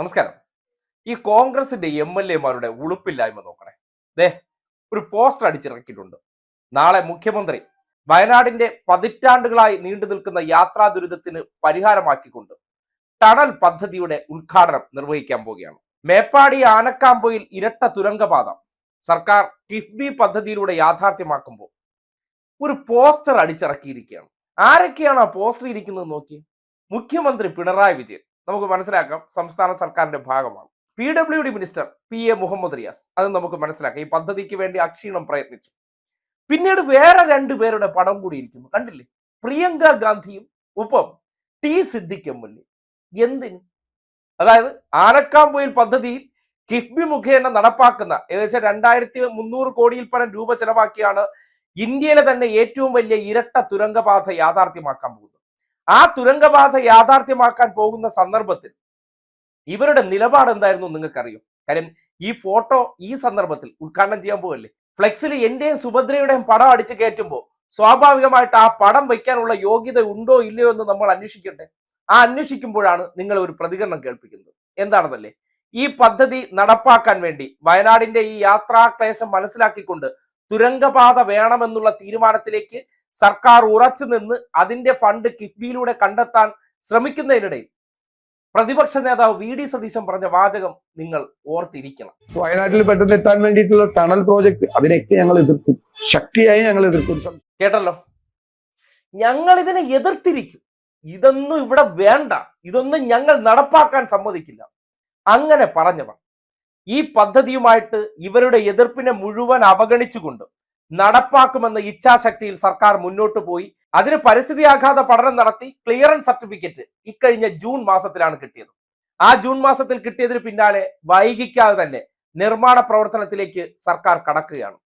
നമസ്കാരം. ഈ കോൺഗ്രസിന്റെ എം എൽ എമാരുടെ ഉളുപ്പില്ലായ്മ നോക്കണേ. ദേ ഒരു പോസ്റ്റർ അടിച്ചിറക്കിയിട്ടുണ്ട്. നാളെ മുഖ്യമന്ത്രി വയനാടിന്റെ പതിറ്റാണ്ടുകളായി നീണ്ടു നിൽക്കുന്ന യാത്രാ ദുരിതത്തിന് പരിഹാരമാക്കിക്കൊണ്ട് ടണൽ പദ്ധതിയുടെ ഉദ്ഘാടനം നിർവഹിക്കാൻ പോവുകയാണ്. മേപ്പാടി ആനക്കാമ്പോയിൽ ഇരട്ട തുരങ്കപാത സർക്കാർ കിഫ്ബി പദ്ധതിയിലൂടെ യാഥാർത്ഥ്യമാക്കുമ്പോൾ ഒരു പോസ്റ്റർ അടിച്ചിറക്കിയിരിക്കുകയാണ്. ആരൊക്കെയാണ് ആ പോസ്റ്റർ ഇരിക്കുന്നത് നോക്കി? മുഖ്യമന്ത്രി പിണറായി വിജയൻ. നമുക്ക് മനസ്സിലാക്കാം സംസ്ഥാന സർക്കാരിന്റെ ഭാഗമാണ്. P W D minister P A Muhammad Riyas അത് നമുക്ക് മനസ്സിലാക്കാം. ഈ പദ്ധതിക്ക് വേണ്ടി അക്ഷീണം പ്രയത്നിച്ചു. പിന്നീട് വേറെ രണ്ടു പേരുടെ പടം കൂടി ഇരിക്കുന്നു. കണ്ടില്ലേ? പ്രിയങ്ക ഗാന്ധിയും ഒപ്പം T Siddique M L A എന്തിന്? അതായത് ആനക്കാമ്പൊയിൽ പദ്ധതിയിൽ കിഫ്ബി മുഖേന നടപ്പാക്കുന്ന ഏകദേശം രണ്ടായിരത്തി മുന്നൂറ് കോടിയിൽ പരം രൂപ ചെലവാക്കിയാണ് ഇന്ത്യയിലെ തന്നെ ഏറ്റവും വലിയ ഇരട്ട തുരങ്കപാത യാഥാർത്ഥ്യമാക്കാൻ പോകുന്നത്. ആ തുരങ്കബാധ യാഥാർത്ഥ്യമാക്കാൻ പോകുന്ന സന്ദർഭത്തിൽ ഇവരുടെ നിലപാട് എന്തായിരുന്നു നിങ്ങൾക്കറിയും? കാര്യം ഈ ഫോട്ടോ ഈ സന്ദർഭത്തിൽ ഉദ്ഘാടനം ചെയ്യാൻ പോവല്ലേ? ഫ്ലെക്സിൽ എന്റെയും സുഭദ്രയുടെയും പടം അടിച്ചു കയറ്റുമ്പോൾ സ്വാഭാവികമായിട്ട് ആ പടം വയ്ക്കാനുള്ള യോഗ്യത ഉണ്ടോ ഇല്ലയോ എന്ന് നമ്മൾ അന്വേഷിക്കട്ടെ ആ അന്വേഷിക്കുമ്പോഴാണ് നിങ്ങൾ ഒരു പ്രതികരണം കേൾപ്പിക്കുന്നത്. എന്താണെന്നല്ലേ? ഈ പദ്ധതി നടപ്പാക്കാൻ വേണ്ടി വയനാടിന്റെ ഈ യാത്രാക്ലേശം മനസ്സിലാക്കിക്കൊണ്ട് തുരങ്കപാത വേണമെന്നുള്ള തീരുമാനത്തിലേക്ക് സർക്കാർ ഉറച്ചു നിന്ന് അതിന്റെ ഫണ്ട് കിഫ്ബിയിലൂടെ കണ്ടെത്താൻ ശ്രമിക്കുന്നതിനിടയിൽ പ്രതിപക്ഷ നേതാവ് വി ഡി സതീശൻ പറഞ്ഞ വാചകം നിങ്ങൾ ഓർത്തിരിക്കണം. വയനാട്ടിൽ പെട്ടെന്ന് എത്താൻ വേണ്ടിയിട്ടുള്ള ടണൽ പ്രോജക്ട് അതിനെയൊക്കെ ഞങ്ങൾ എതിർക്കും. ശക്തിയായി ഞങ്ങൾ എതിർക്കും. കേട്ടല്ലോ? ഞങ്ങൾ ഇതിനെ എതിർത്തിരിക്കും. ഇതൊന്നും ഇവിടെ വേണ്ട. ഇതൊന്നും ഞങ്ങൾ നടപ്പാക്കാൻ സമ്മതിക്കില്ല. അങ്ങനെ പറഞ്ഞവർ ഈ പദ്ധതിയുമായിട്ട് ഇവരുടെ എതിർപ്പിനെ മുഴുവൻ അവഗണിച്ചുകൊണ്ട് നടപ്പാക്കുമെന്ന ഇച്ഛാശക്തിയിൽ സർക്കാർ മുന്നോട്ട് പോയി. അതിന് പരിസ്ഥിതി ആഘാത പഠനം നടത്തി ക്ലിയറൻസ് സർട്ടിഫിക്കറ്റ് ഇക്കഴിഞ്ഞ ജൂൺ മാസത്തിലാണ് കിട്ടിയത്. ആ ജൂൺ മാസത്തിൽ കിട്ടിയതിന് പിന്നാലെ വൈകിക്കാതെ തന്നെ നിർമ്മാണ പ്രവർത്തനത്തിലേക്ക് സർക്കാർ കടക്കുകയാണ്.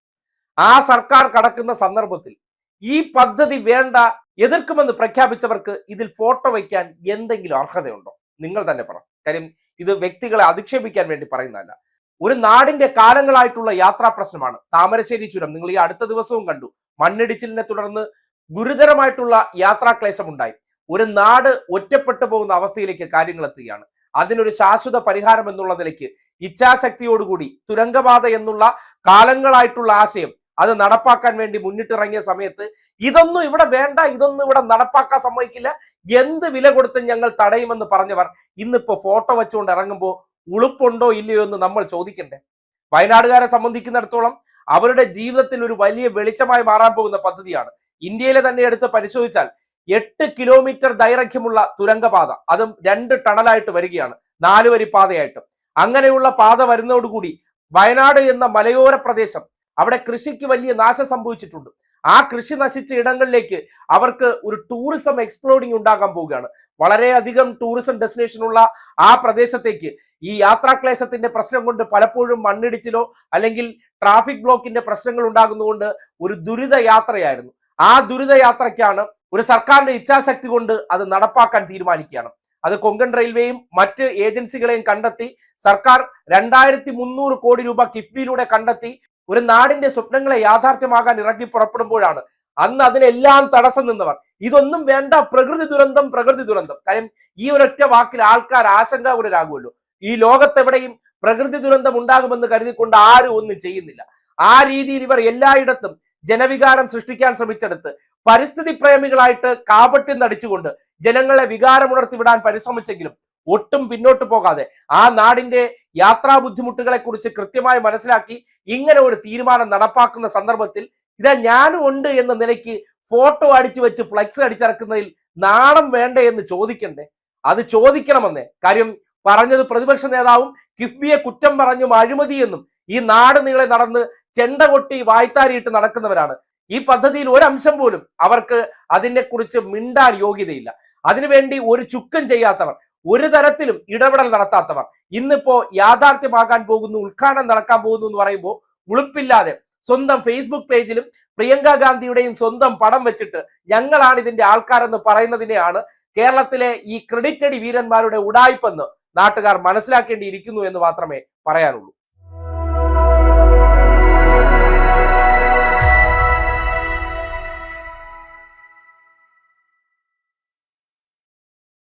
ആ സർക്കാർ കടക്കുന്ന സന്ദർഭത്തിൽ ഈ പദ്ധതി വേണ്ട എതിർക്കുമെന്ന് പ്രഖ്യാപിച്ചവർക്ക് ഇതിൽ ഫോട്ടോ വയ്ക്കാൻ എന്തെങ്കിലും അർഹതയുണ്ടോ? നിങ്ങൾ തന്നെ പറ. കാര്യം ഇത് വ്യക്തികളെ അധിക്ഷേപിക്കാൻ വേണ്ടി പറയുന്നതല്ല. ഒരു നാടിന്റെ കാലങ്ങളായിട്ടുള്ള യാത്രാ പ്രശ്നമാണ്. താമരശ്ശേരി ചുരം നിങ്ങൾ ഈ അടുത്ത ദിവസവും കണ്ടു. മണ്ണിടിച്ചിലിനെ തുടർന്ന് ഗുരുതരമായിട്ടുള്ള യാത്രാക്ലേശം ഉണ്ടായി ഒരു നാട് ഒറ്റപ്പെട്ടു പോകുന്ന അവസ്ഥയിലേക്ക് കാര്യങ്ങൾ എത്തുകയാണ്. അതിനൊരു ശാശ്വത പരിഹാരം എന്നുള്ള നിലയ്ക്ക് ഇച്ഛാശക്തിയോടുകൂടി തുരങ്കപാത എന്നുള്ള കാലങ്ങളായിട്ടുള്ള ആശയം അത് നടപ്പാക്കാൻ വേണ്ടി മുന്നിട്ടിറങ്ങിയ സമയത്ത് ഇതൊന്നും ഇവിടെ വേണ്ട ഇതൊന്നും ഇവിടെ നടപ്പാക്കാൻ സമ്മതിക്കില്ല. എന്ത് വില കൊടുത്തും ഞങ്ങൾ തടയുമെന്ന് പറഞ്ഞവർ ഇന്നിപ്പോ ഫോട്ടോ വെച്ചുകൊണ്ട് ഇറങ്ങുമ്പോൾ ഉളുപ്പുണ്ടോ ഇല്ലയോ എന്ന് നമ്മൾ ചോദിക്കണ്ടേ? വയനാടുകാരെ സംബന്ധിക്കുന്നിടത്തോളം അവരുടെ ജീവിതത്തിൽ ഒരു വലിയ വെളിച്ചമായി മാറാൻ പോകുന്ന പദ്ധതിയാണ്. ഇന്ത്യയിലെ തന്നെ എടുത്ത് പരിശോധിച്ചാൽ എട്ട് കിലോമീറ്റർ ദൈർഘ്യമുള്ള തുരങ്കപാത അതും രണ്ട് ടണലായിട്ട് വരികയാണ് നാലുവരി പാതയായിട്ട്. അങ്ങനെയുള്ള പാത വരുന്നതോടുകൂടി വയനാട് എന്ന മലയോര പ്രദേശം അവിടെ കൃഷിക്ക് വലിയ നാശം സംഭവിച്ചിട്ടുണ്ട്. ആ കൃഷി നശിച്ച ഇടങ്ങളിലേക്ക് അവർക്ക് ഒരു ടൂറിസം എക്സ്പ്ലോഡിംഗ് ഉണ്ടാകാൻ പോവുകയാണ്. വളരെയധികം ടൂറിസം ഡെസ്റ്റിനേഷൻ ഉള്ള ആ പ്രദേശത്തേക്ക് ഈ യാത്രാക്ലേശത്തിന്റെ പ്രശ്നം കൊണ്ട് പലപ്പോഴും മണ്ണിടിച്ചിലോ അല്ലെങ്കിൽ ട്രാഫിക് ബ്ലോക്കിന്റെ പ്രശ്നങ്ങൾ ഉണ്ടാകുന്നതുകൊണ്ട് ഒരു ദുരിത യാത്രയായിരുന്നു. ആ ദുരിത യാത്രയ്ക്കാണ് ഒരു സർക്കാരിന്റെ ഇച്ഛാശക്തി കൊണ്ട് അത് നടപ്പാക്കാൻ തീരുമാനിക്കുകയാണ്. അത് കൊങ്കൺ റെയിൽവേയും മറ്റ് ഏജൻസികളെയും കണ്ടെത്തി സർക്കാർ രണ്ടായിരത്തി മുന്നൂറ് കോടി രൂപ കിഫ്ബിയിലൂടെ കണ്ടെത്തി ഒരു നാടിന്റെ സ്വപ്നങ്ങളെ യാഥാർത്ഥ്യമാകാൻ ഇറങ്ങി പുറപ്പെടുമ്പോഴാണ് അന്ന് അതിനെല്ലാം തടസ്സം നിന്നവർ. ഇതൊന്നും വേണ്ട പ്രകൃതി ദുരന്തം പ്രകൃതി ദുരന്തം. കാര്യം ഈ ഒരൊറ്റ വാക്കിൽ ആൾക്കാർ ആശങ്കാകുലരാകുമല്ലോ. ഈ ലോകത്തെവിടെയും പ്രകൃതി ദുരന്തം ഉണ്ടാകുമെന്ന് കരുതിക്കൊണ്ട് ആരും ഒന്നും ചെയ്യുന്നില്ല. ആ രീതിയിൽ ഇവർ എല്ലായിടത്തും ജനവികാരം സൃഷ്ടിക്കാൻ ശ്രമിച്ചെടുത്ത് പരിസ്ഥിതി പ്രേമികളായിട്ട് കാപട്യം നടിച്ചുകൊണ്ട് ജനങ്ങളെ വികാരമുണർത്തി വിടാൻ പരിശ്രമിച്ചെങ്കിലും ഒട്ടും പിന്നോട്ട് പോകാതെ ആ നാടിന്റെ യാത്രാ ബുദ്ധിമുട്ടുകളെ കുറിച്ച് കൃത്യമായി മനസ്സിലാക്കി ഇങ്ങനെ ഒരു തീരുമാനം നടപ്പാക്കുന്ന സന്ദർഭത്തിൽ ഇതാ ഞാനും ഉണ്ട് എന്ന നിലയ്ക്ക് ഫോട്ടോ അടിച്ചു വെച്ച് ഫ്ലെക്സ് അടിച്ചിറക്കുന്നതിൽ നാണം വേണ്ടേ എന്ന് ചോദിക്കണ്ടേ? അത് ചോദിക്കണമെന്നേ. കാര്യം പറഞ്ഞത് പ്രതിപക്ഷ നേതാവും കിഫ്ബിയെ കുറ്റം പറഞ്ഞും അഴിമതിയെന്നും ഈ നാട് നീളെ നടന്ന് ചെണ്ട കൊട്ടി വായ്ത്താരിയിട്ട് നടക്കുന്നവരാണ്. ഈ പദ്ധതിയിൽ ഒരു അംശം പോലും അവർക്ക് അതിനെക്കുറിച്ച് മിണ്ടാൻ യോഗ്യതയില്ല. അതിനുവേണ്ടി ഒരു ചുക്കം ചെയ്യാത്തവർ ഒരു തരത്തിലും ഇടപെടൽ നടത്താത്തവർ ഇന്നിപ്പോ യാഥാർത്ഥ്യമാകാൻ പോകുന്നു ഉദ്ഘാടനം നടക്കാൻ പോകുന്നു എന്ന് പറയുമ്പോൾ ഉളുപ്പില്ലാതെ സ്വന്തം ഫേസ്ബുക്ക് പേജിലും പ്രിയങ്ക ഗാന്ധിയുടെയും സ്വന്തം പടം വെച്ചിട്ട് ഞങ്ങളാണ് ഇതിന്റെ ആൾക്കാരെന്ന് പറയുന്നതിനെയാണ് കേരളത്തിലെ ഈ ക്രെഡിറ്റഡ് വീരന്മാരുടെ ഉടായ്പെന്ന് നാട്ടുകാർ മനസ്സിലാക്കേണ്ടിയിരിക്കുന്നു എന്ന് മാത്രമേ പറയാനുള്ളൂ.